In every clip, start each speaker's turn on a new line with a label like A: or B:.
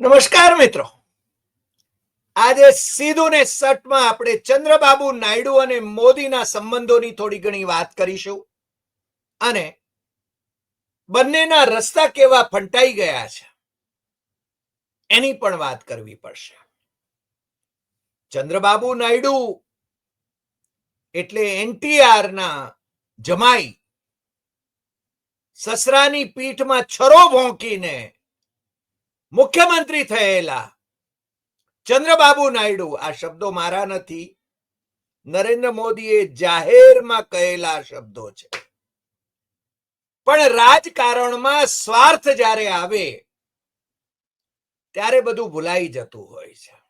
A: નમસ્કાર મિત્રો. આજે સીધું ને સટમાં આપણે ચંદ્રબાબુ નાયડુ અને મોદીના સંબંધોની થોડી ઘણી વાત કરીશું. અને બંનેના રસ્તા કેવા ફંટાઈ ગયા છે, એની પણ વાત કરવી પડશે. ચંદ્રબાબુ નાયડુ એટલે એનટીઆર ના જમાઈ, સસરાની પીઠમાં છરો ભોંકીને મુખ્યમંત્રી થયેલા. ચંદ્રબાબુ નાયડુ, આ શબ્દો મારા નથી. નરેન્દ્ર મોદીએ જાહેરમાં કહેલા શબ્દો છે. પણ રાજકારણમાં સ્વાર્થ જ્યારે આવે, ત્યારે બધું ભૂલાઈ જતું હોય છે.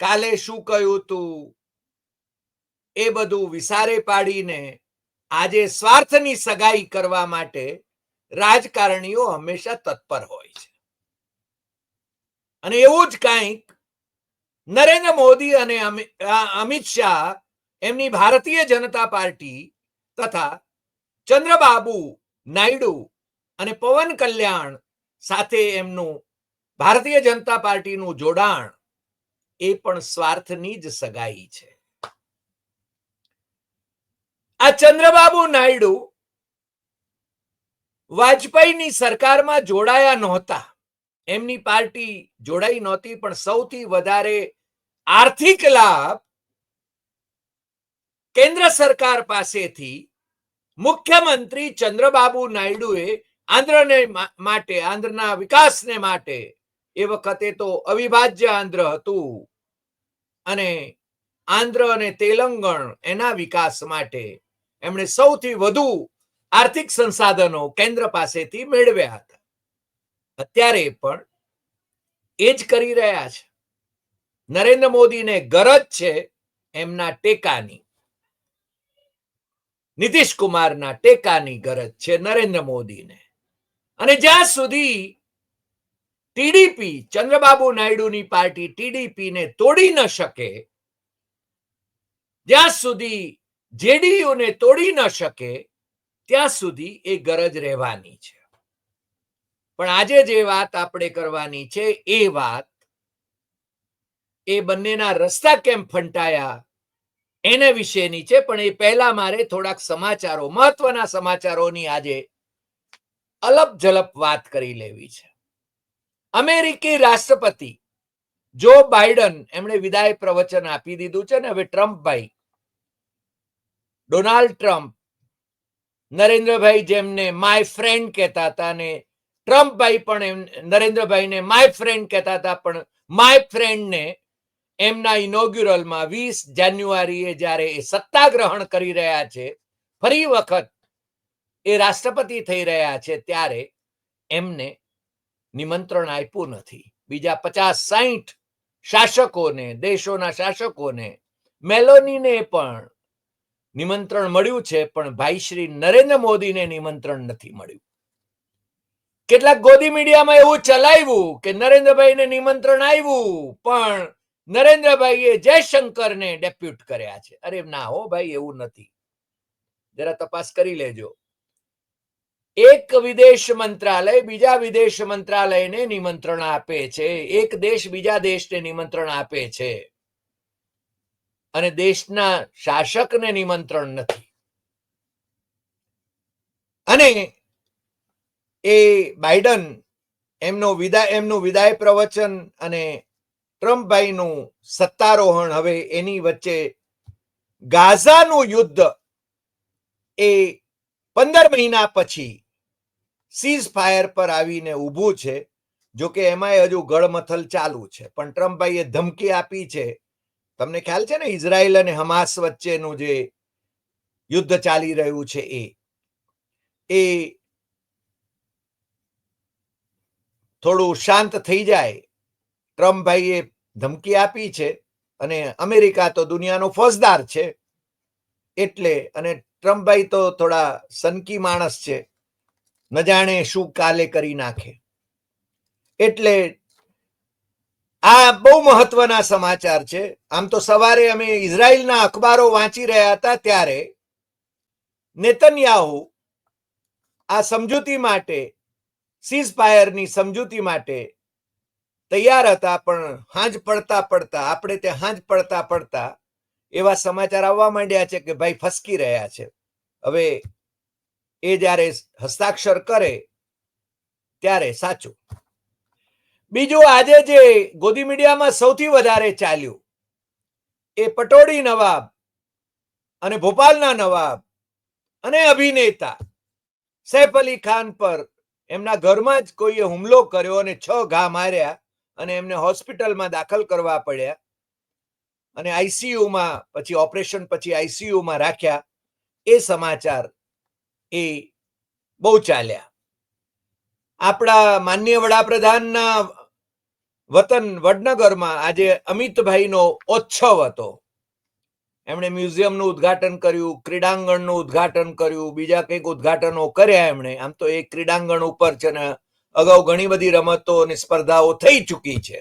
A: કાલે શું કહ્યું તું? એ બધું વિસારે પાડીને આજે સ્વાર્થની સગાઈ કરવા માટે રાજકારણીઓ હંમેશા તત્પર હોય છે. અને એવું જ કંઈક નરેન્દ્ર મોદી અને અમિત શાહ એમની ભારતીય જનતા પાર્ટી તથા ચંદ્રબાબુ નાયડુ અને પવન કલ્યાણ સાથે એમનું ભારતીય જનતા પાર્ટીનું જોડાણ એ પણ સ્વાર્થની જ સગાઈ છે. આ ચંદ્રબાબુ નાયડુ વાજપેયીની સરકારમાં જોડાયા નહોતા. એમની પાર્ટી જોડાઈ નહોતી, પણ સૌથી વધારે આર્થિક લાભ કેન્દ્ર સરકાર પાસેથી મુખ્યમંત્રી ચંદ્રબાબુ નાયડુએ આંધ્રને માટે, આંધ્રના વિકાસને માટે, એ વખતે તો અવિભાજ્ય આંધ્ર હતું. અને આંધ્ર અને તેલંગણ એના વિકાસ માટે એમણે સૌથી વધુ આર્થિક સંસાધનો કેન્દ્ર પાસેથી મેળવ્યા હતા. અત્યારે પણ એ જ કરી રહ્યા છે. નરેન્દ્ર મોદીને ગરજ છે એમના ટેકાની. નીતિશ કુમારના ટેકાની ગરજ છે નરેન્દ્ર મોદીને. અને જ્યાં સુધી ટીડીપી ચંદ્રબાબુ નાયડુની પાર્ટી ટીડીપી ને તોડી ન શકે, જ્યાં સુધી જેડીયુ ને તોડી ન શકે, ત્યાં સુધી એ ગરજ રહેવાની છે. પણ આજે જે વાત આપણે કરવાની છે એ વાત, એ બંનેના રસ્તા કેમ ફંટાયા એને વિશેની છે, પણ એ પહેલા મારે થોડાક સમાચારો, મહત્વના સમાચારોની આજે અલપ જલપ વાત કરી લેવી છે. અમેરિકી રાષ્ટ્રપતિ જો બાઇડન, એમણે વિદાય પ્રવચન આપી દીધું છે ને, હવે ટ્રમ્પભાઈ ડોનાલ્ડ ટ્રમ્પ, નરેન્દ્રભાઈ જેમને માય ફ્રેન્ડ કહેતા હતા અને ટ્રમ્પભાઈ પણ નરેન્દ્રભાઈને માય ફ્રેન્ડ કહેતા હતા, પણ માય ફ્રેન્ડને એમના ઇનોગ્યુરલમાં વીસ જાન્યુઆરીએ જ્યારે એ સત્તા ગ્રહણ કરી રહ્યા છે, ફરી વખત એ રાષ્ટ્રપતિ થઈ રહ્યા છે, ત્યારે એમને નિમંત્રણ આપ્યું નથી. બીજા પચાસ સાહીઠ શાસકોને, દેશોના શાસકોને મેલોનીને પણ નિમંત્રણ મળ્યું છે, પણ ભાઈ શ્રી નરેન્દ્ર મોદીને નિમંત્રણ નથી મળ્યું. કેટલાક ગોદી મીડિયામાં એવું ચલાવ્યું કે નરેન્દ્રભાઈને નિમંત્રણ આવ્યું, પણ નરેન્દ્રભાઈએ જયશંકરને ડેપ્યુટ કર્યા છે. અરે ના હો ભાઈ, એવું નથી. જરા તપાસ કરી લેજો. એક વિદેશ મંત્રાલય બીજા વિદેશ મંત્રાલયને નિમંત્રણ આપે છે. એક દેશ બીજા દેશને નિમંત્રણ આપે છે. અને દેશના શાસકને નિમંત્રણ નથી. અને એ બાઇડન એમનો વિદાય, એમનું વિદાય પ્રવચન અને ટ્રમ્પભાઈનું સત્તારોહણ હવે એની વચ્ચે ગાઝાનું યુદ્ધ એ પંદર મહિના પછી સીઝ ફાયર પર આવીને ઊભું છે, જો કે એમાંય હજુ ગળમથલ ચાલુ છે, પણ ટ્રમ્પભાઈએ ધમકી આપી છે. તમને ખ્યાલ છે ને, ઇઝરાયલ અને હમાસ વચ્ચેનું જે યુદ્ધ ચાલી રહ્યું છે એ? એ થોડું શાંત થઈ જાય. ટ્રમ્પભાઈએ ધમકી આપી છે અને અમેરિકા તો દુનિયાનો ફોજદાર છે. એટલે અને ટ્રમ્પભાઈ તો થોડા સનકી માણસ છે. ન જાણે શું કાલે કરી નાખે. એટલે આ બહુ મહત્વના સમાચાર છે. આમ તો સવારે અમે ઇઝરાયલના અખબારો વાંચી રહ્યા હતા ત્યારે નેતન્યાહુ આ સમજૂતી માટે સીઝ ફાયરની સમજૂતી માટે તૈયાર હતા, પણ હાંજ પડતા પડતા, આપણે તે હાંજ પડતા પડતા એવા સમાચાર આવવા માંડ્યા છે કે ભાઈ ફસકી રહ્યા છે. હવે એ જ્યારે હસ્તાક્ષર કરે ત્યારે સાચું. બીજું આજે જે ગોદી મીડિયામાં સૌથી વધારે ચાલ્યું એ પટોળી નવાબ અને ભોપાલના નવાબ અને અભિનેતા સૈફ અલી ખાન પર એમના ઘરમાં જ કોઈએ હુમલો કર્યો અને છ ઘા માર્યા અને એમને હોસ્પિટલમાં દાખલ કરવા પડ્યા. અને આઈસીયુમાં પછી ઓપરેશન પછી આઈસીયુમાં રાખ્યા. એ સમાચાર એ બહુ ચાલ્યા. આપણા માન્ય વડાપ્રધાનના વતન વડનગરમાં આજે અમિતભાઈનો ઉત્સવ હતો. એમણે મ્યુઝિયમનું ઉદઘાટન કર્યું, ક્રીડાંગણનું ઉદઘાટન કર્યું, બીજા કંઈક ઉદઘાટનો કર્યા એમણે. આમ તો એ ક્રીડાંગણ ઉપર છે ને અગાઉ ઘણી બધી રમતો અને સ્પર્ધાઓ થઈ ચૂકી છે.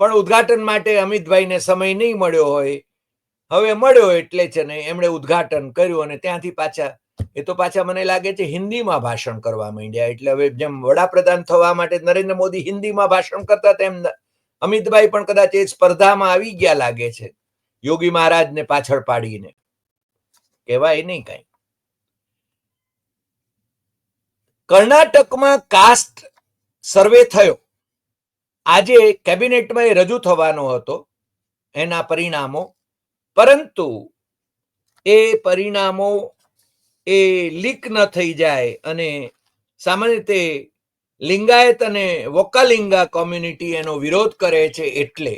A: પણ ઉદઘાટન માટે અમિતભાઈને સમય નહીં મળ્યો હોય. હવે મળ્યો એટલે છે ને એમણે ઉદ્ઘાટન કર્યું અને ત્યાંથી પાછા, એ તો પાછા મને લાગે છે હિન્દીમાં ભાષણ કરવા માંડ્યા. એટલે હવે જેમ વડાપ્રધાન થવા માટે નરેન્દ્ર મોદી હિન્દીમાં ભાષણ કરતા તેમ અમિતભાઈ પણ કદાચ એ સ્પર્ધામાં આવી ગયા લાગે છે. યોગી મહારાજને પાછળ પાડીને. કહેવાય નહીં કઈ. કર્ણાટકમાં કાસ્ટ સર્વે થયો. આજે કેબિનેટમાં એ રજૂ થવાનો હતો, એના પરિણામો. પરંતુ એ પરિણામો એ લીક ન થઈ જાય અને સામાન્ય રીતે લિંગાયત અને વોકાલિંગા કોમ્યુનિટી એનો વિરોધ કરે છે એટલે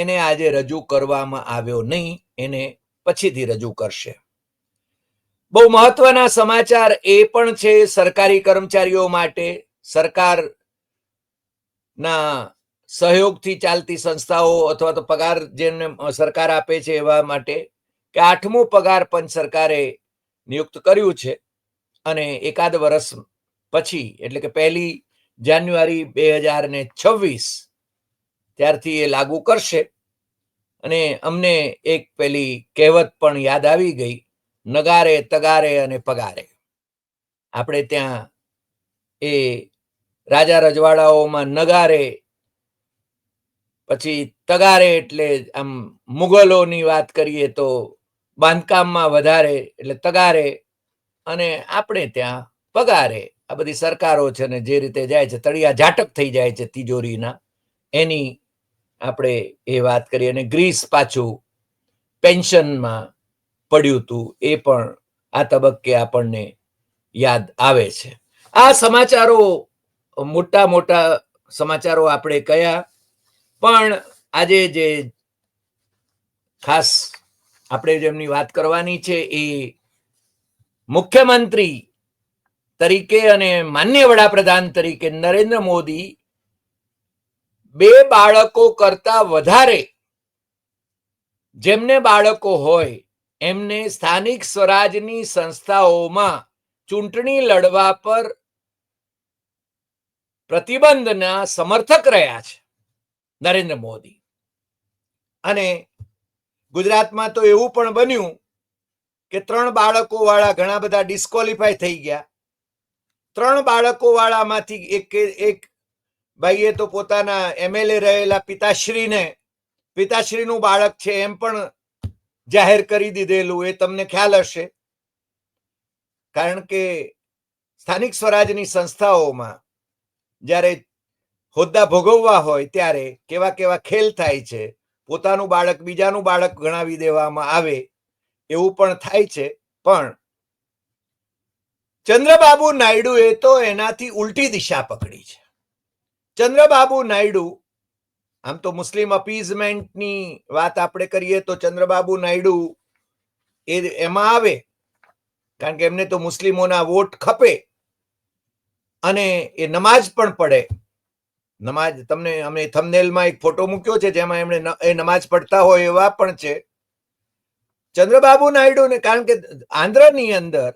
A: એને આજે રજૂ કરવામાં આવ્યો નહીં, એને પછીથી રજૂ કરશે. બહુ મહત્વના સમાચાર એ પણ છે, સરકારી કર્મચારીઓ માટે સરકાર ના સહયોગથી ચાલતી સંસ્થાઓ અથવા તો પગાર જેને સરકાર આપે છે એવા માટે કે આઠમું પગાર પંચ સરકારે નિયુક્ત કર્યું છે અને એકાદ વર્ષ પછી, એટલે કે પહેલી જાન્યુઆરી બે હજાર ને છવ્વીસ ત્યારથી એ લાગુ કરશે. અને અમને એક પેલી કહેવત પણ યાદ આવી ગઈ, નગારે, તગારે અને પગારે. આપણે ત્યાં એ રાજા રજવાડાઓમાં નગારે, પછી તગારે એટલે આમ મુગલોની વાત કરીએ તો બાંધકામમાં વધારે એટલે તગારે, અને આપણે ત્યાં પગારે. આ બધી સરકારો છે ને જે રીતે જાય છે, તળિયા ઝાટક થઈ જાય છે તિજોરીના. એની આપણે એ વાત કરીએ અને ગ્રીસ પાછું પેન્શનમાં પડ્યું હતું, એ પણ આ તબક્કે આપણને યાદ આવે છે. આ સમાચારો, મોટા મોટા સમાચારો આપણે કયા, પણ આજે જે ખાસ આપણે જેમની વાત કરવાની છે એ મુખ્યમંત્રી તરીકે અને માન્ય વડાપ્રધાન તરીકે નરેન્દ્ર મોદી બે બાળકો કરતા વધારે જેમને બાળકો હોય, એમને સ્થાનિક સ્વરાજની સંસ્થાઓમાં ચૂંટણી લડવા પર પ્રતિબંધના સમર્થક રહ્યા છે નરેન્દ્ર મોદી. અને ગુજરાતમાં તો એવું પણ બન્યું કે ત્રણ બાળકો વાળા ઘણા બધા ડિસ્કોલિફાય થઈ ગયા. ત્રણ બાળકો વાળામાંથી એક એક ભાઈએ તો પોતાના એમએલએ રહેલા પિતાશ્રીને, પિતાશ્રીનું બાળક છે એમ પણ જાહેર કરી દીધેલું, એ તમને ખ્યાલ હશે. કારણ કે સ્થાનિક સ્વરાજની સંસ્થાઓમાં જ્યારે હોદ્દા ભોગવવા હોય ત્યારે કેવા કેવા ખેલ થાય છે, પોતાનું બાળક બીજાનું બાળક ગણાવી દેવામાં આવે, એવું પણ થાય છે. પણ ચંદ્રબાબુ નાયડુએ તો એનાથી ઉલટી દિશા પકડી છે. ચંદ્રબાબુ નાયડુ, આમ તો મુસ્લિમ અપીઝમેન્ટની વાત આપણે કરીએ તો ચંદ્રબાબુ નાયડુ એ એમાં આવે, કારણ કે એમને તો મુસ્લિમોના વોટ ખપે અને એ નમાજ પણ પડે. નમાજ તમને અમે થમનેલમાં એક ફોટો મૂક્યો છે જેમાં એમણે એ નમાજ પડતા હોય એવા પણ છે. ચંદ્રબાબુ નાયડુને, કારણ કે આંધ્રની અંદર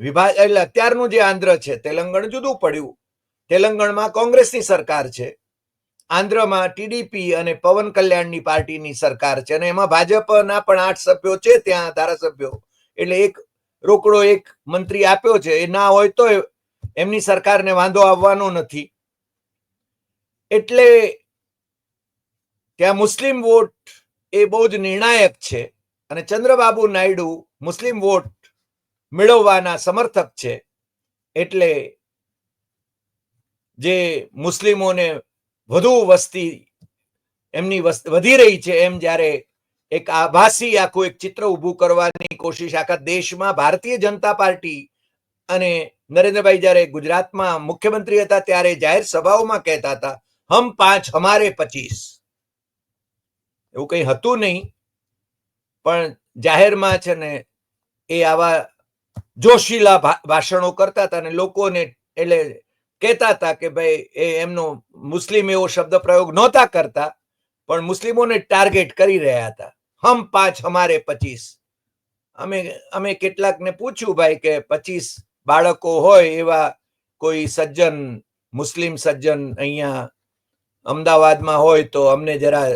A: વિભાગ એટલે અત્યારનું જે આંધ્ર છે, તેલંગણ જુદું પડ્યું. તેલંગણમાં કોંગ્રેસની સરકાર છે. આંધ્રમાં ટીડીપી અને પવન કલ્યાણની પાર્ટીની સરકાર છે અને એમાં ભાજપના પણ આઠ સભ્યો છે, ત્યાં ધારાસભ્યો. એટલે એક રોકડો એક મંત્રી આપ્યો છે, એ ના હોય તો એમની સરકારને વાંધો આવવાનો નથી. એટલે ત્યાં મુસ્લિમ વોટ એ બહુ જ નિર્ણાયક છે અને ચંદ્રબાબુ નાયડુ મુસ્લિમ વોટ મેળવવાના સમર્થક છે. એટલે જે મુસ્લિમોને વધુ વસ્તી એમની વધી રહી છે એમ જ્યારે એક આભાસી આખું એક ચિત્ર ઊભું કરવાની કોશિશ આખા દેશમાં ભારતીય જનતા પાર્ટી અને નરેન્દ્રભાઈ જ્યારે ગુજરાતમાં મુખ્યમંત્રી હતા ત્યારે જાહેર સભાઓમાં કહેતા હતા, હમ પાંચ, હમારે પચીસ. એવું કંઈ હતું નહીં, પણ જાહેરમાં છે ને એ આવા જોશીલા ભાષણો કરતા હતા અને લોકોને એટલે કહેતા હતા કે ભાઈ, એ એમનો મુસ્લિમ એવો શબ્દ પ્રયોગ નહોતા કરતા, પણ મુસ્લિમોને ટાર્ગેટ કરી રહ્યા હતા. હમ પાંચ હમારે પચીસ. અમે અમે કેટલાકને પૂછ્યું ભાઈ કે પચીસ બાળકો હોય એવા કોઈ સજ્જન, મુસ્લિમ સજ્જન અહીંયા અમદાવાદમાં હોય તો અમને જરા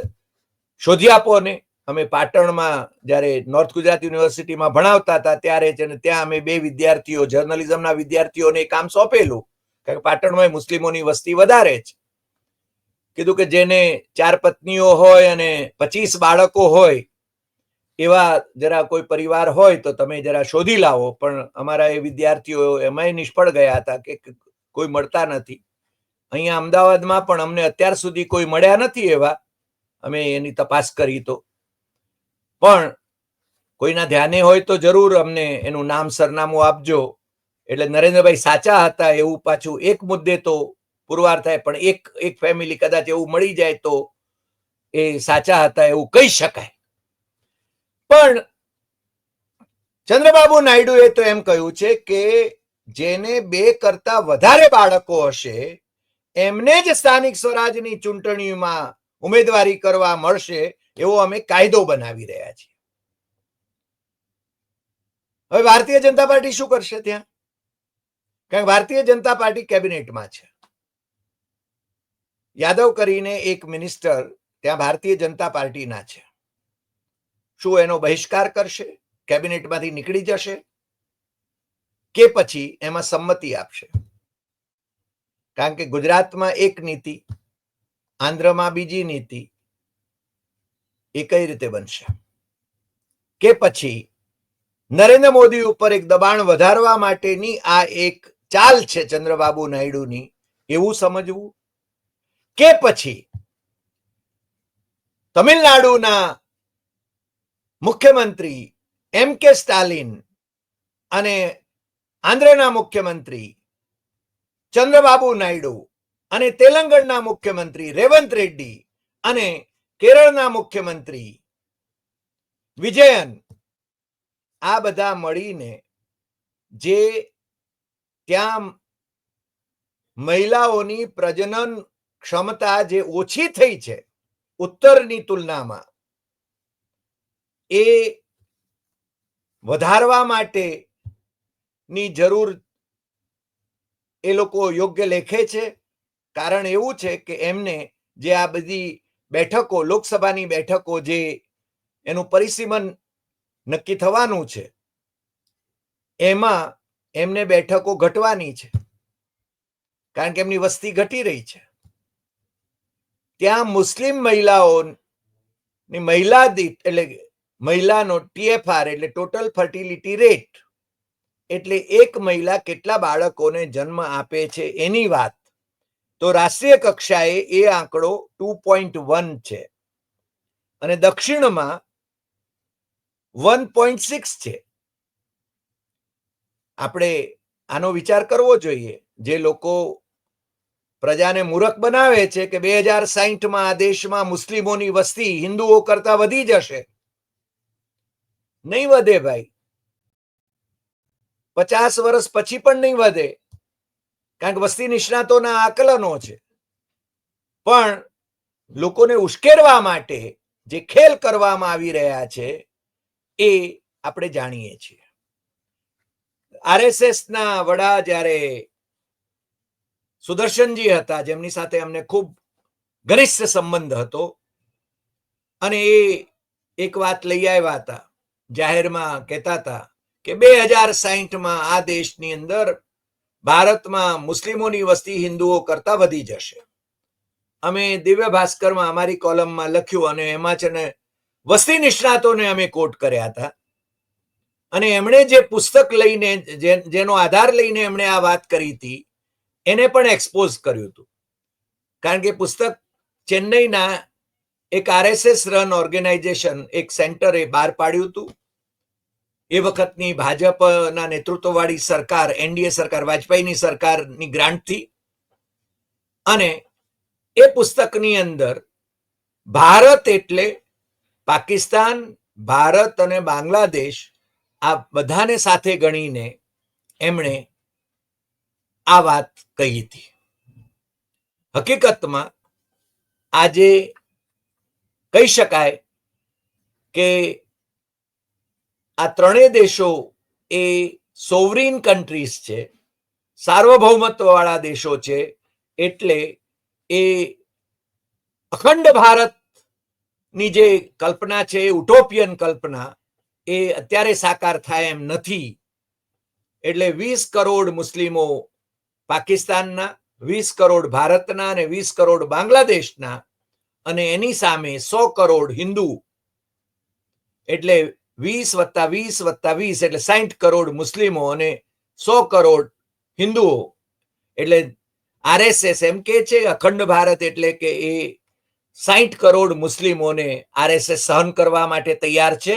A: શોધી આપો ને. અમે પાટણમાં જ્યારે નોર્થ ગુજરાત યુનિવર્સિટીમાં ભણાવતા હતા ત્યારે છે ને ત્યાં અમે બે વિદ્યાર્થીઓ, જર્નલિઝમના વિદ્યાર્થીઓને કામ સોંપેલું. કારણ કે પાટણમાં મુસ્લિમોની વસ્તી વધારે છે કીધું કે જેને ચાર પત્નીઓ હોય અને પચીસ બાળકો હોય, એવા જરા કોઈ પરિવાર હોય તો તમે જરા શોધી લાવો. પણ અમારા એ વિદ્યાર્થીઓ એમાંય નિષ્ફળ ગયા હતા કે, કોઈ મળતા નથી. અહીંયા અમદાવાદમાં પણ અમને અત્યાર સુધી કોઈ મળ્યા નથી એવા. અમે એની તપાસ કરી તો. પણ કોઈના ધ્યાને હોય તો જરૂર અમને એનું નામ, સરનામું આપજો. એટલે નરેન્દ્રભાઈ સાચા હતા એવું પાછું એક મુદ્દે તો પુરવાર થાય, પણ એક એક ફેમિલી કદાચ એવું મળી જાય તો એ સાચા હતા એવું કહી શકાય. પણ ચંદ્રબાબુ નાયડુએ તો એમ કહ્યું છે કે જેને બે કરતા વધારે બાળકો હશે, એમને જ સ્થાનિક સ્વરાજની ચૂંટણીમાં ઉમેદવારી કરવા મળશે એવો અમે કાયદો બનાવી રહ્યા છીએ. હવે ભારતીય જનતા પાર્ટી શું કરશે ત્યાં? કારણ કે ભારતીય જનતા પાર્ટી કેબિનેટમાં છે. યાદવ કરીને એક મિનિસ્ટર ત્યાં ભારતીય જનતા પાર્ટીના છે. શું એનો બહિષ્કાર કરશે? કેબિનેટમાંથી નીકળી જશે? કે પછી એમાં સંમતિ આપશે? કારણ કે ગુજરાતમાં એક નીતિ, આંધ્રમાં બીજી નીતિ, એ કઈ રીતે બનશે? કે પછી નરેન્દ્ર મોદી ઉપર એક દબાણ વધારવા માટેની આ એક ચાલ છે ચંદ્રબાબુ નાયડુની? એવું સમજવું? કે પછી તમિલનાડુના મુખ્યમંત્રી એમ કે સ્ટાલિન અને આંધ્રના મુખ્યમંત્રી ચંદ્રબાબુ નાયડુ અને તેલંગણના મુખ્યમંત્રી રેવંત રેડ્ડી અને કેરળના મુખ્યમંત્રી વિજયન આ બધા મળીને જે ત્યાં મહિલાઓની પ્રજનન ક્ષમતા જે ઓછી થઈ છે, ઉત્તરની તુલનામાં, એ વધારવા માટે ની જરૂર એ લોકો યોગ્ય લેખે છે. કારણ એવું છે કે એમને જે આ બધી બેઠકો, લોકસભાની બેઠકો જે એનું પરિસીમન નક્કી થવાનું છે, એમાં એમને બેઠકો ઘટવાની છે. કારણ કે એમની વસ્તી ઘટી રહી છે. ત્યાં મુસ્લિમ મહિલાઓની મહિલા દીઠ એટલે મહિલાનો ટીએફઆર એટલે ટોટલ ફર્ટિલિટી રેટ એટલે એક મહિલા કેટલા બાળકોને જન્મ આપે છે એની વાત. તો રાષ્ટ્રીય કક્ષાએ એ આંકડો ટુ પોઈન્ટ વન છે. અને દક્ષિણમાં વન પોઈન્ટ સિક્સ છે. આપણે આનો વિચાર કરવો જોઈએ. જે લોકો પ્રજાને મૂરખ બનાવે છે કે બે હજાર સાહીઠમાં આ દેશમાં મુસ્લિમોની વસ્તી હિન્દુઓ કરતા વધી જશે. નહીં વધે ભાઈ. પચાસ વર્ષ પછી પણ નહીં વધે. કારણ કે વસ્તી નિષ્ણાતોના આકલનો છે. પણ લોકોને ઉશ્કેરવા માટે જે ખેલ કરવામાં આવી રહ્યા છે, એ આપણે જાણીએ છીએ. આરએસએસ ના વડા જ્યારે સુદર્શનજી હતા, જેમની સાથે અમને ખૂબ ઘનિષ્ઠ સંબંધ હતો અને એ એક વાત લઈ આવ્યા હતા, જાહેરમાં કહેતા હતા કે બે હજાર સાહીઠમાં આ દેશની અંદર ભારતમાં મુસ્લિમોની વસ્તી હિન્દુઓ કરતા વધી જશે. અમે દિવ્ય ભાસ્કરમાં અમારી કોલમમાં લખ્યું અને એમાં છે ને વસ્તી નિષ્ણાતોને અમે કોટ કર્યા હતા. અને એમણે જે પુસ્તક લઈને જેનો આધાર લઈને એમણે આ વાત કરી હતી, એને પણ એક્સપોઝ કર્યું હતું. કારણ કે પુસ્તક ચેન્નઈના એક આરએસએસ રન ઓર્ગેનાઇઝેશન, એક સેન્ટરે બહાર પાડ્યું હતું. એ વખતની ભાજપના નેતૃત્વવાળી સરકાર, એનડીએ સરકાર, વાજપેયીની સરકારની ગ્રાન્ટથી અને એ પુસ્તકની અંદર ભારત એટલે પાકિસ્તાન, ભારત અને બાંગ્લાદેશ આ બધાને સાથે ગણીને એમણે આ વાત કહી હતી. હકીકતમાં આજે કહી શકાય કે આ ત્રણેય દેશો એ સોવરીન કન્ટ્રીઝ છે સાર્વભૌમત્વ વાળા દેશો છે, એટલે એ અખંડ ભારતની જે કલ્પના છે ઉટોપિયન કલ્પના એ અત્યારે સાકાર થાય એમ નથી. એટલે વીસ કરોડ મુસ્લિમો પાકિસ્તાનના, વીસ કરોડ ભારતના અને વીસ કરોડ બાંગ્લાદેશના અને એની સામે સો કરોડ હિન્દુ. એટલે વીસ વત્તા વીસ વત્તા વીસ એટલે સાહીઠ કરોડ મુસ્લિમો અને સો કરોડ હિન્દુઓ. એટલે આરએસએસ એમ કે છે, અખંડ ભારત એટલે કે એ સાહીઠ કરોડ મુસ્લિમોને આરએસએસ સહન કરવા માટે તૈયાર છે.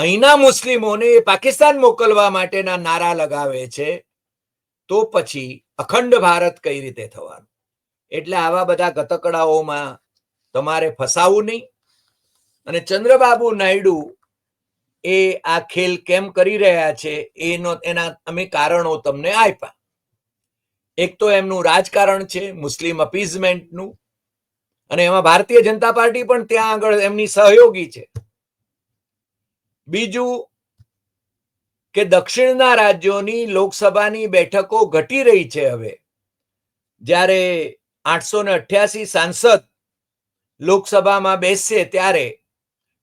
A: અહીંના મુસ્લિમોને પાકિસ્તાન મોકલવા માટેના નારા લગાવે છે, તો પછી અખંડ ભારત કઈ રીતે થવાનું? એટલે આવા બધા ગતકડાઓમાં તમારે ફસાવું નહીં. અને ચંદ્રબાબુ નાયડુ એ આ ખેલ કેમ કરી રહ્યા છે, એનો, એના અમે કારણો તમને આપ્યા. એક તો એમનું રાજકારણ છે, મુસ્લિમ અપીઝમેન્ટનું. અને એમાં ભારતીય જનતા પાર્ટી પણ ત્યાં આગળ એમની સહયોગી છે. બીજું કે દક્ષિણના રાજ્યોની લોકસભાની બેઠકો ઘટી રહી છે હવે. જ્યારે આઠસો ને અઠ્યાસી સાંસદ લોકસભામાં બેસશે ત્યારે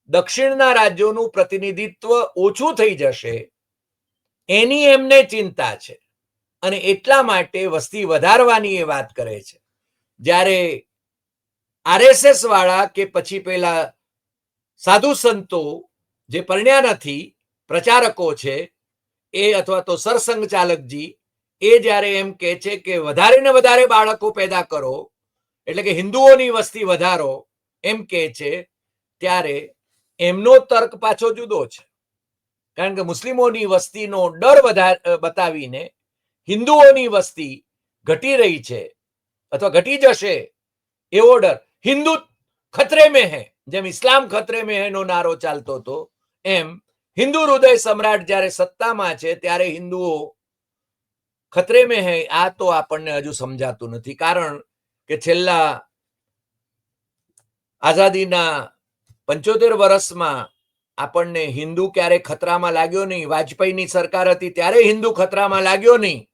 A: દક્ષિણના રાજ્યોનું પ્રતિનિધિત્વ ઓછું થઈ જશે. એની એમને ચિંતા છે અને એટલા માટે વસ્તી વધારવાની એ વાત કરે છે. જ્યારે આરએસએસ વાળા કે પછી પેલા સાધુ સંતો જે પરણ્યા નથી પ્રચારકો છે, એ અથવા તો સરસંઘ ચાલકજી, એ જ્યારે એમ કે છે કે વધારે ને વધારે બાળકો પેદા કરો, એટલે કે હિન્દુઓની વસ્તી વધારો, એમ કે છે, ત્યારે એમનો તર્ક પાછો જુદો છે. કારણ કે મુસ્લિમોની વસ્તીનો ડર વધારે બતાવીને હિન્દુઓની વસ્તી ઘટી રહી છે અથવા ઘટી જશે, એવો ડર. હિન્દુ ખતરે મેં હે, જેમ ઇસ્લામ ખતરે મેં હે નો નારો ચાલતો હતો એમ હિન્દુ હૃદય સમ્રાટ જ્યારે સત્તામાં છે, ત્યારે હિન્દુઓ ખતરે મેં હે, આ તો આપણને હજુ સમજાતું નથી. કારણ કે છેલ્લા આઝાદીના પંચોતેર વર્ષમાં આપણને હિન્દુ ક્યારે ખતરામાં લાગ્યો નહીં? વાજપેયીની સરકાર હતી, ત્યારે હિન્દુ ખતરામાં લાગ્યો નહીં.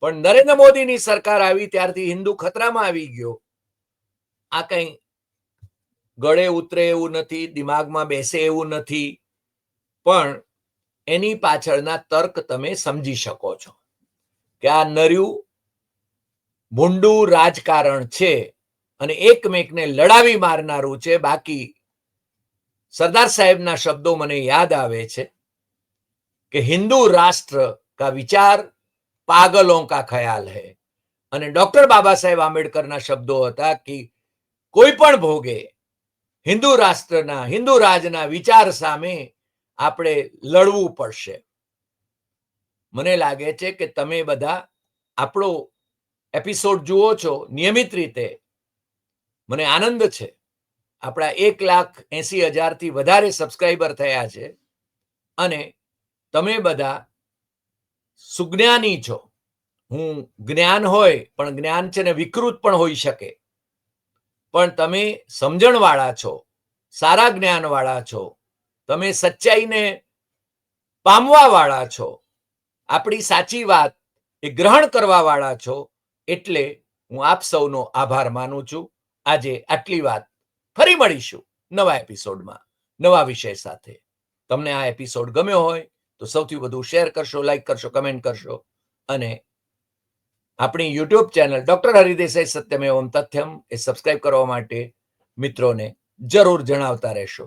A: પણ નરેન્દ્ર મોદીની સરકાર આવી, ત્યારથી હિન્દુ ખતરામાં આવી ગયો. આ કઈ ગળે ઉતરે એવું નથી, દિમાગમાં બેસે એવું નથી. પણ એની પાછળના તર્ક તમે સમજી શકો છો કે આ નર્યું ભૂંડું રાજકારણ છે અને એકમેકને લડાવી મારનારું છે. બાકી સરદાર સાહેબના શબ્દો મને યાદ આવે છે કે હિન્દુ રાષ્ટ્ર કા વિચાર પાગલો કા ખ્યાલ હૈ. અને ડોક્ટર બાબા સાહેબ આંબેડકરના શબ્દો હતા કે કોઈ પણ ભોગે હિન્દુ રાષ્ટ્રના, હિન્દુ રાજના વિચાર સામે આપણે લડવું પડશે. મને લાગે છે કે તમે બધા આપણો એપિસોડ જુઓ છો નિયમિત રીતે. મને આનંદ છે. આપણા એક લાખ એસી હજારથી વધારે સબસ્ક્રાઈબર થયા છે. અને તમે બધા સુજ્ઞાની છો. હું જ્ઞાન હોય, પણ જ્ઞાન છે ને વિકૃત પણ હોઈ શકે. પણ તમે સમજણવાળા છો, સારા જ્ઞાનવાળા છો, તમે સચ્ચાઈને પામવા વાળા છો, આપણી સાચી વાત એ ગ્રહણ કરવા વાળા છો, એટલે હું આપ સૌનો આભાર માનું છું. આજે આટલી વાત ફરી મળીશું નવા એપિસોડમાં, નવા વિષય સાથે. તમને આ એપિસોડ ગમ્યો હોય તો સૌથી વધુ શેર કરશો, લાઈક કરશો, કમેન્ટ કરશો અને આપણી યુટ્યુબ ચેનલ ડોક્ટર હરિદેસાઈ સત્યમેવમ તથ્યમ એ સબસ્ક્રાઇબ કરવા માટે મિત્રોને જરૂર જણાવતા રહેશો.